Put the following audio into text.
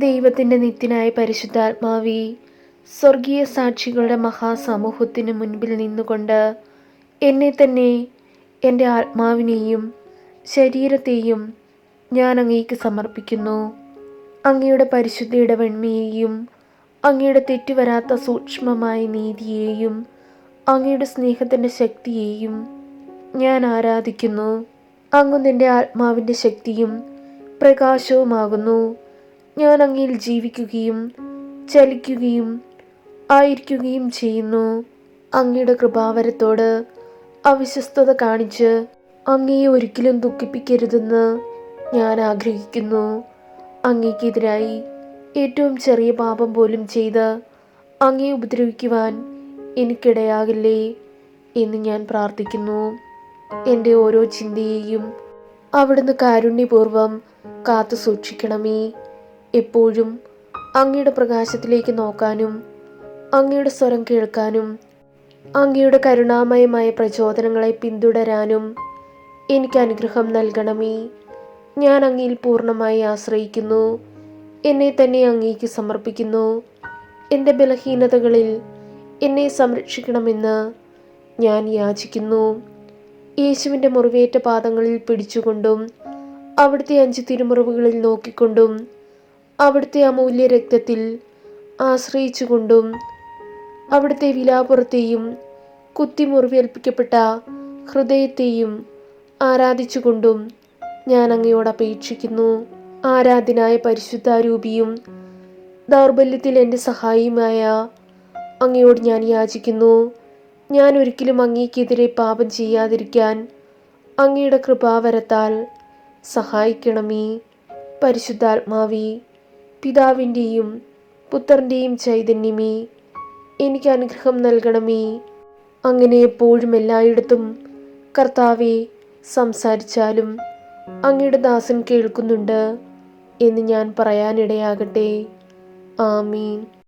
ദൈവത്തിന്റെ നിത്യനായ പരിശുദ്ധാത്മാവി സ്വർഗീയ സാക്ഷികളുടെ മഹാസമൂഹത്തിന് മുൻപിൽ നിന്നുകൊണ്ട് എന്നെ തന്നെ എന്റെ ആത്മാവിനെയും ശരീരത്തെയും ഞാൻ അങ്ങേക്ക് സമർപ്പിക്കുന്നു. അങ്ങയുടെ പരിശുദ്ധിയുടെ വെണ്മയെയും അങ്ങയുടെ തെറ്റുവരാത്ത സൂക്ഷ്മമായ നീതിയെയും അങ്ങയുടെ സ്നേഹത്തിന്റെ ശക്തിയെയും ഞാൻ ആരാധിക്കുന്നു. അങ്ങ് നിന്റെ ആത്മാവിന്റെ ശക്തിയും പ്രകാശവുമാകുന്നു. ഞാൻ അങ്ങയിൽ ജീവിക്കുകയും ചലിക്കുകയും ആയിരിക്കുകയും ചെയ്യുന്നു. അങ്ങയുടെ കൃപാവരത്തോട് അവിശ്വസ്തത കാണിച്ച് അങ്ങയെ ഒരിക്കലും ദുഃഖിപ്പിക്കരുതെന്ന് ഞാൻ ആഗ്രഹിക്കുന്നു. അങ്ങേക്കെതിരായി ഏറ്റവും ചെറിയ പാപം പോലും ചെയ്ത് അങ്ങയെ ഉപദ്രവിക്കുവാൻ എനിക്കിടയാകില്ലേ എന്ന് ഞാൻ പ്രാർത്ഥിക്കുന്നു. എന്റെ ഓരോ ചിന്തയെയും അവിടുന്ന് കാരുണ്യപൂർവം കാത്തു സൂക്ഷിക്കണമേ എപ്പോഴും അങ്ങയുടെ പ്രകാശത്തിലേക്ക് നോക്കാനും അങ്ങയുടെ സ്വരം കേൾക്കാനും അങ്ങയുടെ കരുണാമയമായ പ്രചോദനങ്ങളെ പിന്തുടരാനും എനിക്ക് അനുഗ്രഹം നൽകണമേ. ഞാൻ അങ്ങയിൽ പൂർണമായി ആശ്രയിക്കുന്നു. എന്നെ തന്നെ അങ്ങേക്ക് സമർപ്പിക്കുന്നു. എന്റെ ബലഹീനതകളിൽ എന്നെ സംരക്ഷിക്കണമെന്ന് ഞാൻ യാചിക്കുന്നു. യേശുവിന്റെ മുറിവേറ്റ പാദങ്ങളിൽ പിടിച്ചുകൊണ്ടും അവിടുത്തെ അഞ്ച് തിരുമുറിവുകളിൽ നോക്കിക്കൊണ്ടും അവിടുത്തെ അമൂല്യ രക്തത്തിൽ ആശ്രയിച്ചുകൊണ്ടും അവിടുത്തെ വിലാപുറത്തെയും കുത്തിമുറിവേൽപ്പിക്കപ്പെട്ട ഹൃദയത്തെയും ആരാധിച്ചുകൊണ്ടും ഞാൻ അങ്ങയോട് അപേക്ഷിക്കുന്നു. ആരാധനായ പരിശുദ്ധാരൂപിയും ദൗർബല്യത്തിൽ എന്റെ സഹായിയുമായ അങ്ങയോട് ഞാൻ യാചിക്കുന്നു. ഞാൻ ഒരിക്കലും അങ്ങേക്കെതിരെ പാപം ചെയ്യാതിരിക്കാൻ അങ്ങയുടെ കൃപാവരത്താൽ സഹായിക്കണമേ. പരിശുദ്ധാത്മാവി പിതാവിന്റെയും പുത്രന്റെയും ചൈതന്യമേ എനിക്ക് അനുഗ്രഹം നൽകണമേ. അങ്ങനെ എപ്പോഴും എല്ലായിടത്തും കർത്താവെ സംസാരിച്ചാലും അങ്ങയുടെ ദാസൻ കേൾക്കുന്നുണ്ട് എന്ന് ഞാൻ പറയാനിടയാകട്ടെ. ആമീൻ.